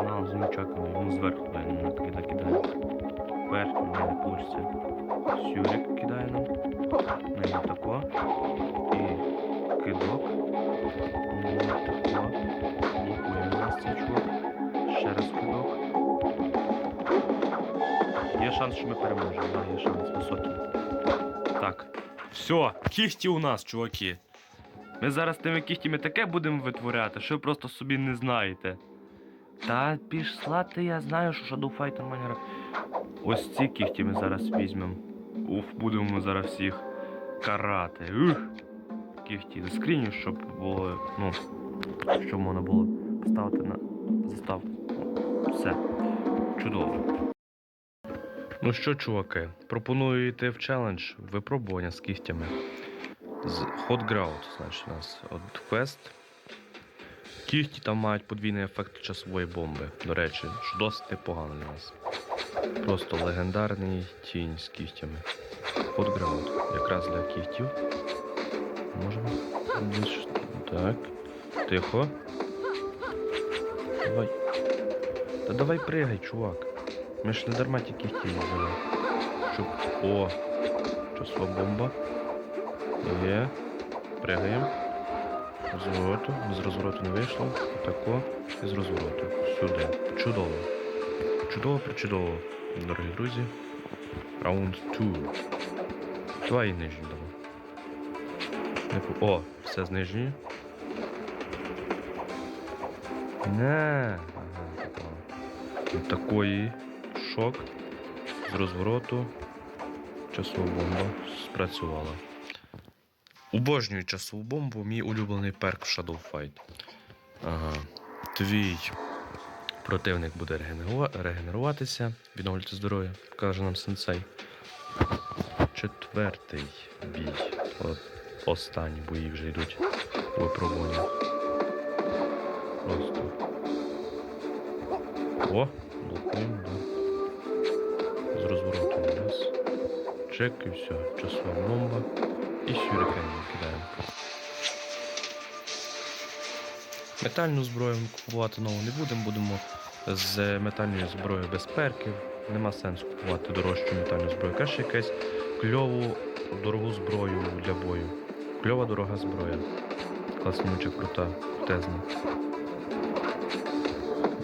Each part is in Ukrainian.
канал замечательный. Йому зверху дай нам кида кидає. Вверх у не получиться. Сюрик кидає нам. На нього тако. І кидок. На тако. Блокує нас цей чувак. Ще раз кидок. Є шанс, що ми переможемо. Да, є шанс високий. Так. Все, кіхті у нас, чуваки. Ми зараз тими кігтями таке будемо витворяти, що ви просто собі не знаєте. Та пішла ти, я знаю, що Shadow Fighter має Ось ці кігті ми зараз візьмемо. Уф, будемо ми зараз всіх карати. Ух! Кігті. Заскріню, щоб було. Ну, щоб можна було поставити на заставку. Все. Чудово. Ну що, чуваки, пропоную йти в челендж випробування з кігтями. З Hot Ground, значить, у нас от квест. Кігті там мають подвійний ефект часової бомби. До речі, що досить непогано для нас. Просто легендарний тінь з кігтями. Ground. Якраз для кігтів. Можемо. Так. Тихо. Давай. Та давай пригай, чувак. Ми ж не дарма ті кігті взяли. Щоб. О! Часова бомба. Є. Пригаємо. З розвороту. З розвороту не вийшло. Отако. І з розвороту. Сюди. Чудово. Чудово, причудово. Дорогі друзі. Раунд 2. Давай і нижню дамо. О, все з нижньої. Не. Ага, Такої. Шок. З розвороту. Часова бомба спрацювала. Обожнюю часову бомбу, мій улюблений перк в Shadow Fight. Ага. Твій противник буде регенерува- регенеруватися, відновлювати здоров'я, каже нам сенсей. Четвертий бій. От останні бої вже йдуть випробування. Просто. О, блокуємо, да. Чек і все. Часова бомба. І сюрикен кидаємо. Метальну зброю купувати нову не будемо, будемо з метальною зброєю без перків. Нема сенсу купувати дорожчу метальну зброю. Краще якась кльову дорогу зброю для бою. Кльова дорога зброя. Класнюча, крута, крутезна.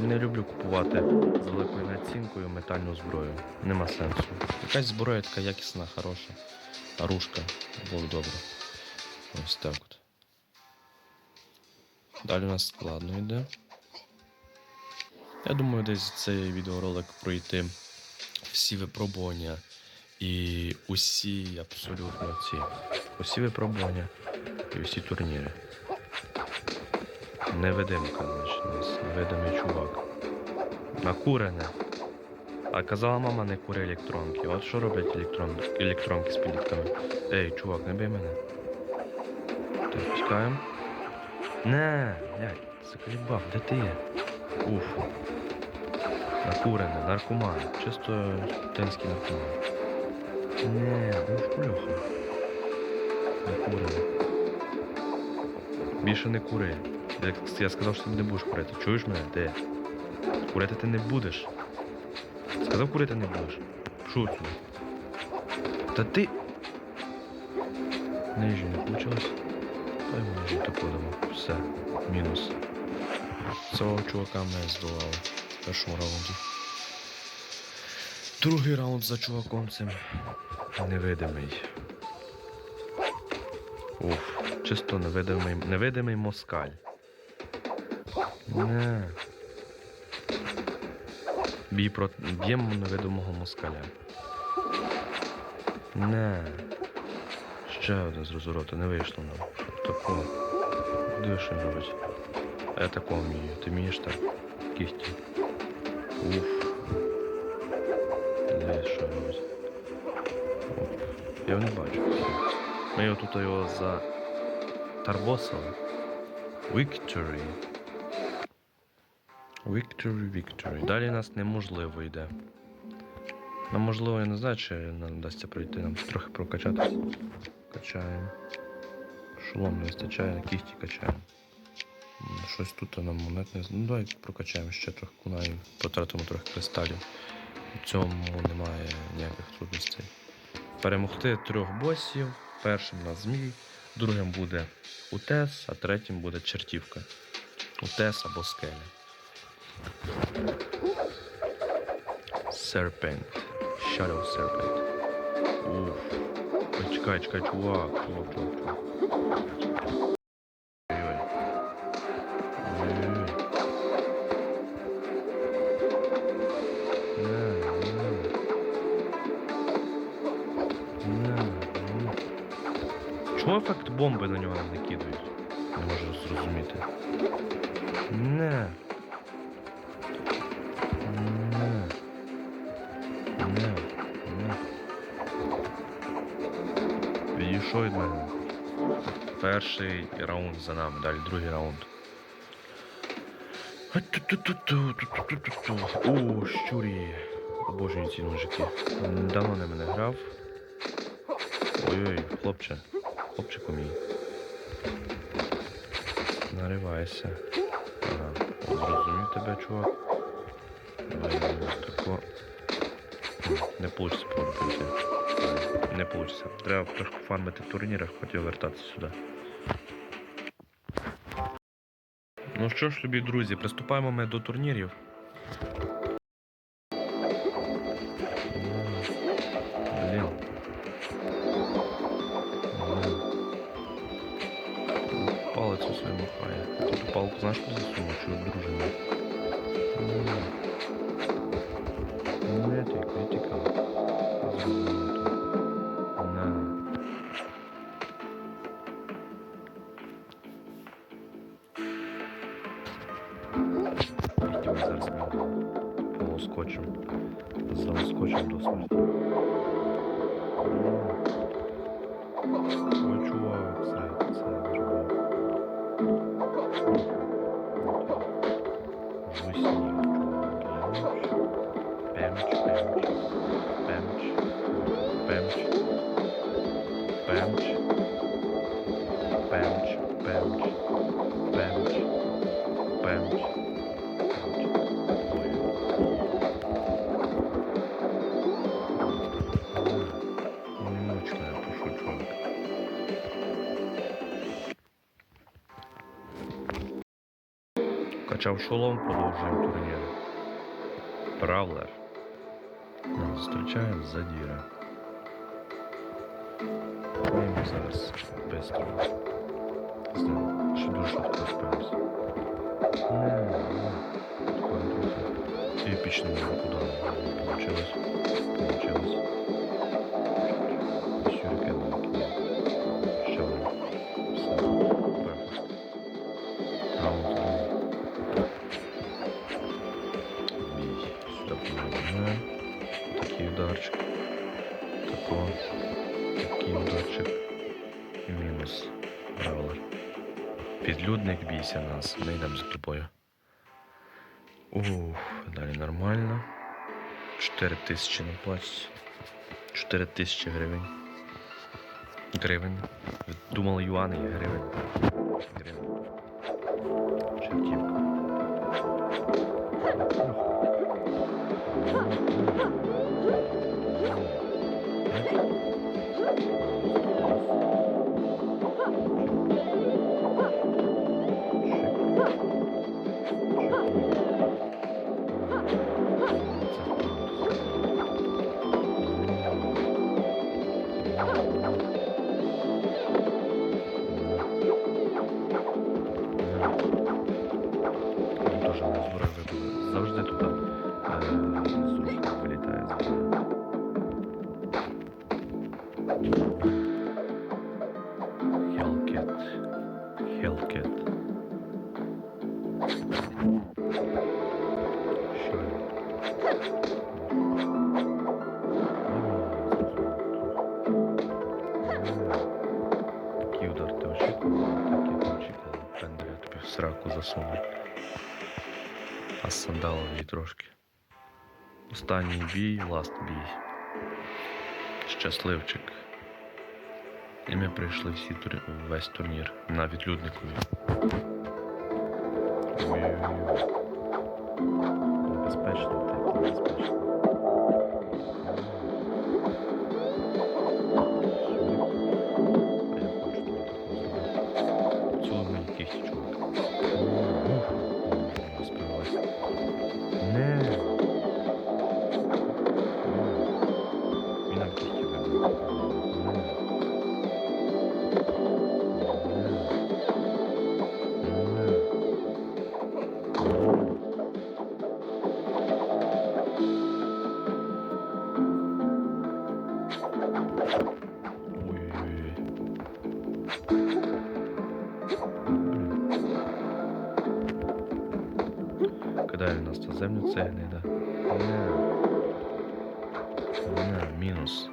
Не люблю купувати з великою націнкою метальну зброю. Нема сенсу. Якась зброя така якісна, хороша. Оружка. Було б добре. Ось так от. Далі у нас складно йде. Я думаю, десь цей відеоролик пройти всі випробування і усі абсолютно ці. Усі випробування і усі турніри. Невидимка, значить, невидимий чувак. Накурене. А казала мама, не кури електронки. От що роблять електрон... електронки з підлітками. Ей, чувак, не бий мене. Так, пускаємо. Не, блядь, заколебав, де ти є? Уф. Накурене, наркоман. Чисто тенський наркоман. Не, уф, кульоха. Накурене. Більше не кури. Я, я сказав, що ти не будеш курити. Чуєш мене? Де? Курити ти не будеш. Сказав, курити не будеш. Шут. Та ти. Нижню не получилось. Та й нижню так будемо. Все. Мінус. Цього чувака ми здолали в першому раунді. Другий раунд за чуваком цим невидимий. Уф, чисто невидимий, невидимий москаль. Не. Бій про... Б'ємо невидимого москаля. Не. Ще один з розвороту, не вийшло нам. Такого. Диви, що робить. А я такого вмію. Ти вмієш так? Кісті. Уф. Диви, що робить. Оп. Я його не бачу. Ми його тут його за Тарбосили. Victory. Victory, victory. Далі нас неможливо йде. Нам можливо, я не знаю, чи нам вдасться пройти, нам трохи прокачатися. Качаємо. Шолом не вистачає, кісті качаємо. Щось тут нам монет не Ну давай прокачаємо ще трохи куна і потратимо трохи кристалів. В цьому немає ніяких трудностей. Перемогти трьох босів. Першим на змій, другим буде Утес, а третім буде чертівка. Утес або скеля. Serpent. Shadow Serpent. Уф. Ой, чекай, чекай, чувак, чувак, чувак, чувак. Перший раунд за нами, далі другий раунд. О, щурі. Обожнюю ці ножики. Давно не мене грав. Ой-ой, хлопче. Хлопчику мій. Наривайся. Ага, зрозумів тебе, чувак. Давай тако. Не вийде повернути. Не вийде. Треба трошки фармити в турнірах, хотів вертатися сюди. Ну що ж, любі друзі, приступаємо ми до турнірів. Блін. Палець у своєму хає. Тут палку знаєш, куди засунув, що дружина? Почав шолом, продовжуємо турнір. Правлер. Нас зустрічає задіра. Ну, ми зараз швидко. Ще дуже швидко спимося. Эпичный удар. Получилось. Получилось. Такий ударчик. Тако. Такий ударчик. І мінус. Бравлер. Підлюдник бійся нас. Ми йдемо за тобою. Ух, далі нормально. 4 тисячі на плач. 4 тисячі гривень. Гривень. Думали юани і гривень. Гривень. Чертівка. Такий удар ти очікував, такий не очікував. Пенделя тобі в сраку засунув. А сандалові трошки. Останній бій, ласт бій. Щасливчик. І ми прийшли всі тур... весь турнір на відлюдникові. Welcome. 90 землю це гнида. Не. Не, мінус.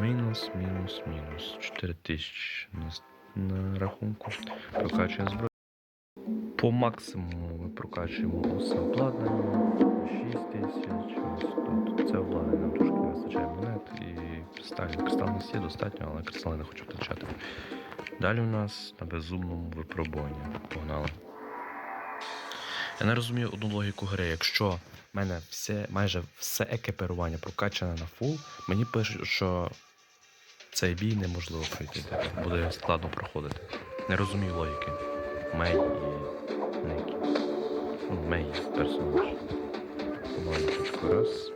Мінус, мінус, мінус. 4 тисячі на, на рахунку. Прокачуємо зброю. По максимуму ми прокачуємо усе обладнання. 6 тисяч. Тут це обладнання нам трошки не вистачає монет і кристальні. Кристал не достатньо, але кристали не хочу втрачати. Далі у нас на безумному випробуванні. Погнали. Я не розумію одну логіку гри. Якщо в мене все, майже все екіпірування прокачане на фул, мені пишуть, що цей бій неможливо пройти. Буде складно проходити. Не розумію логіки. Мей і Некі. Ну, персонаж. Помаленьку раз.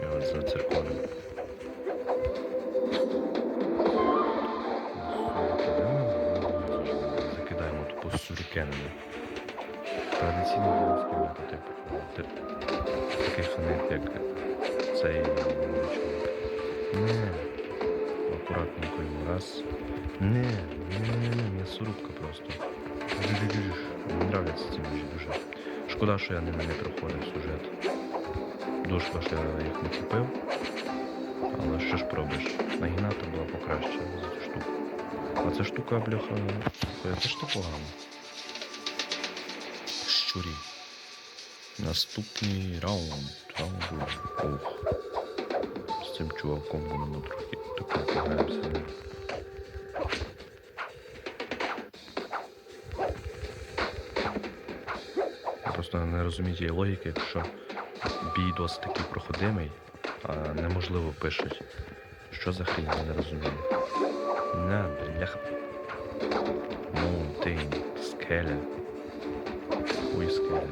І от за цирконом. Традиційний ділянський метод, типу, тип- таких нет, як цей чоловік. Не. Акуратненько йому раз. Не, не, не, не, не, м'ясорубка просто. Мені нравляться ці ножі дуже. Шкода, що я ними не проходив сюжет. Дуже що я їх не купив. Але що ж пробиш? Нагінати була покраще за цю штуку. А ця штука, бляха, це ж то погано. Щурі. Наступний раунд. Раунд. Ох. З цим чуваком будемо трохи тако пограємося. Просто не розумію тієї логіки, якщо бій досить такий проходимий, а неможливо пишуть. Що за хрінь, я не розумію. На, бляха. Моунтейн, скеля. Скеля.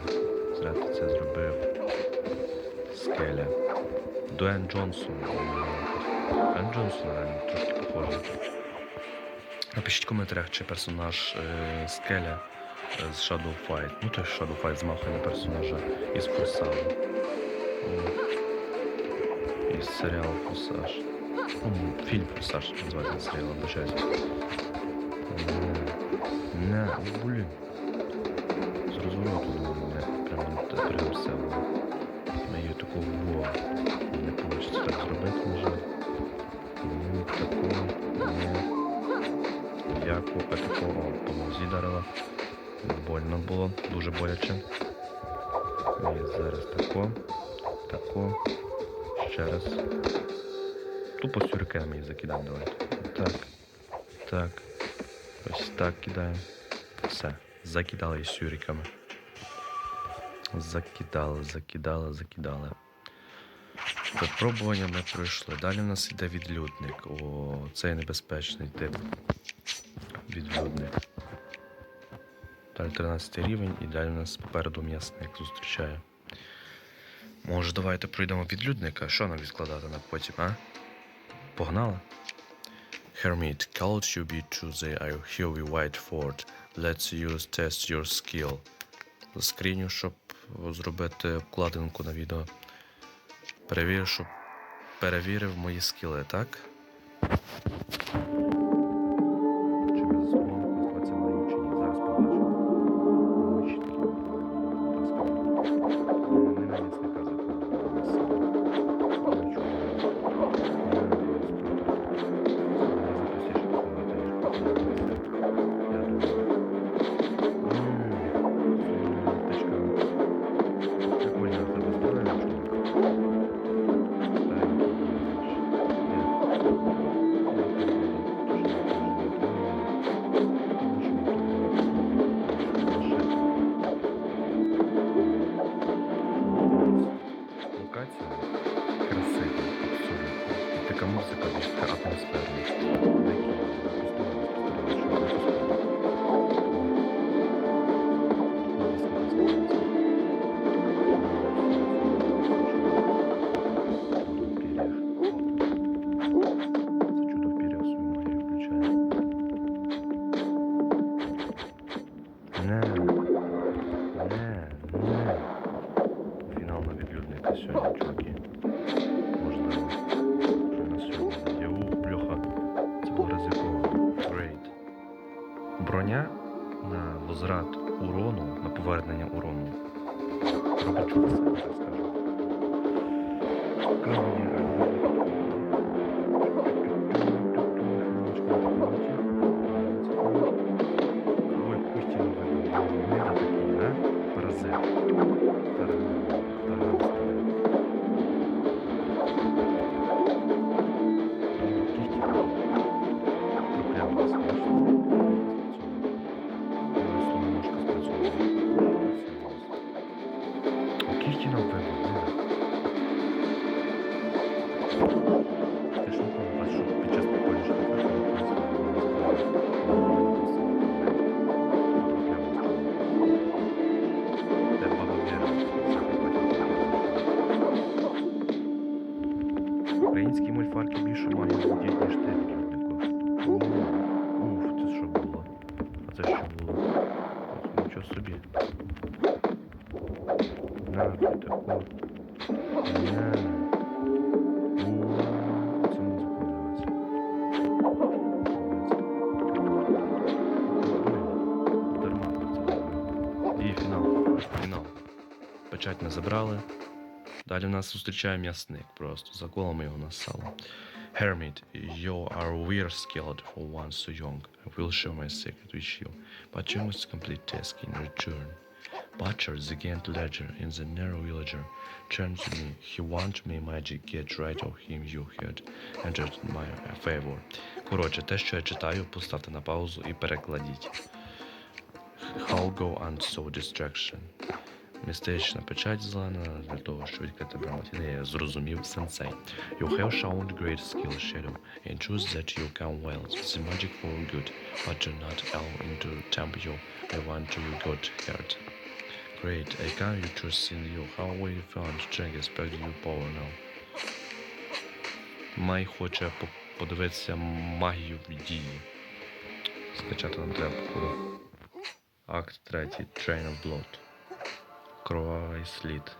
Зря це зробив. Скеля. Дуен Джонсон. Дуен Джонсон реально трошки похожий. Напишіть в коментарях, чи персонаж е, Скеля е, з Shadow Fight. Ну той Shadow Fight змахує на персонажа із Форсажу. О. Із серіалу Форсаж. Ну, фільм Форсаж називається серіал, обичайся. Не, не, блін. Т- прямо все було. Її такого во. Не вийде так зробити, на жаль. Ну, такого не. Я купа такого по дарила. Больно було, дуже боляче. І зараз тако, тако, ще раз. Тупо сюрикенами її закидаємо давайте. Так, так. Ось так кидаємо. Все. Закидали із сюриками. Закидали, закидали, закидали. Випробування ми пройшли. Далі у нас йде відлюдник. О, цей небезпечний тип. Відлюдник. Далі 13 рівень і далі у нас попереду м'ясник зустрічає. Може, давайте пройдемо відлюдника. Що нам відкладати на потім, а? Погнали? Hermit, called you be to the Hilly White Fort. Let's use test your skill. Скріню, щоб зробити обкладинку на відео. Перевірю, щоб перевірив мої скіли, так? Мульфарки більше мають нас зустрічає м'ясник просто. Заколами його на сало. Hermit, you are weird skilled for one so young. I will share my secret with you, but you must complete task in return. Butcher, the Gant Ledger in the narrow villager, turned to me. He want me magic, get rid of him you had entered in my favor. Коротше, те, що я читаю, поставте на паузу і перекладіть. How go and so distraction. Містична печать зелена для того, щоб відкрити брамот. Я зрозумів сенсей. You have shown great skill, Shadow, and choose that you can well. The magic for good, but do not allow into tempt you. I want to you got hurt. Great, I can you trust in you. How will you find strength expect you power now? Май хоче по- подивитися магію в дії. Скачати нам треба походу. Акт 3. Train of Blood. Кровавий слід.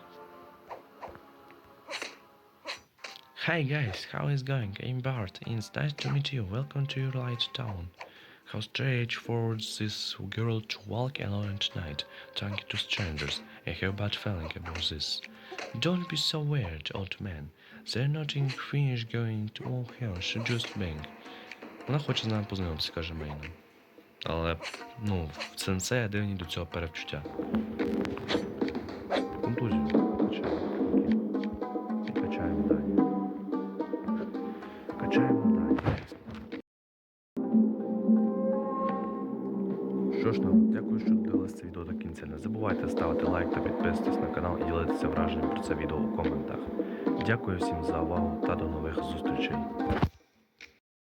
Hi guys, how is going? I'm Bart. It's nice to meet you. Welcome to your light town. How strange for this girl to walk alone at night, talking to strangers. I have a bad feeling about this. Don't be so weird, old man. They're nothing finished going to all hell, she just bang. Вона хоче з нами познайомитися, каже Мейна. Але, ну, в сенсея дивні до цього перевчуття. Контузію качаємо. І качаємо далі. Качаємо далі. Що ж нам, дякую, що дивилися це відео до кінця. Не забувайте ставити лайк та підписуватись на канал і ділитися враженням про це відео у коментах. Дякую всім за увагу